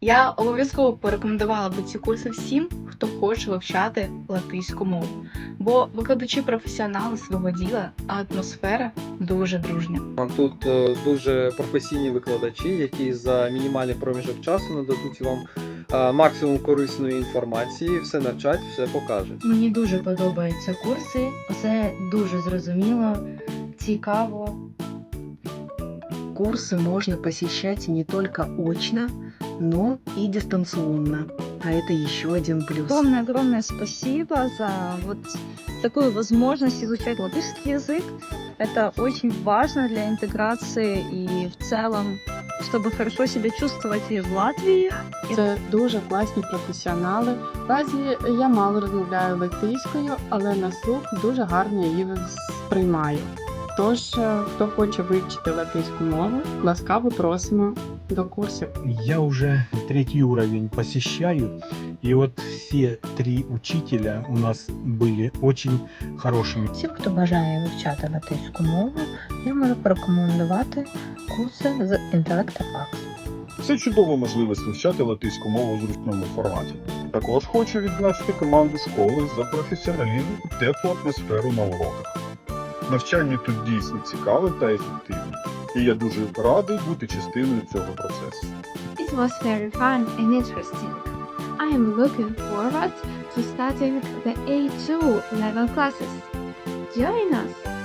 Я обов'язково порекомендувала би ці курси всім, хто хоче вивчати латиську мову, бо викладачі професіонали свого діла, а атмосфера дуже дружня. Тут е, дуже професійні викладачі, які за мінімальний проміжок часу нададуть вам е, максимум корисної інформації, все навчать, все покажуть. Мені дуже подобаються курси, все дуже зрозуміло, цікаво. Курсы можно посещать не только очно, но и дистанционно. А это еще один плюс. Огромное-огромное спасибо за вот такую возможность изучать латышский язык. Это очень важно для интеграции и в целом, чтобы хорошо себя чувствовать и в Латвии. Це дуже класні професіонали. Наразі я мало розмовляю латиською, але на слух дуже гарно її сприймаю. Тож, е, хто хоче вивчити латиську мову, ласкаво просимо до курсів. Я уже третий уровень посещаю, и вот все три учителя у нас были очень хорошими. Всім, хто бажає вивчати латиську мову, я можу порекомендувати курси з інтелекта Факс. Це чудова можливість вивчати латиську мову в зручному форматі. Також хочу відзначити команду школи за професіоналізм і теплу атмосферу на уроках. Навчання тут дійсно цікаве та ефективне, і я дуже радий бути частиною цього процесу. It was very fun and interesting. I am looking forward to studying the A2 level classes. Join us!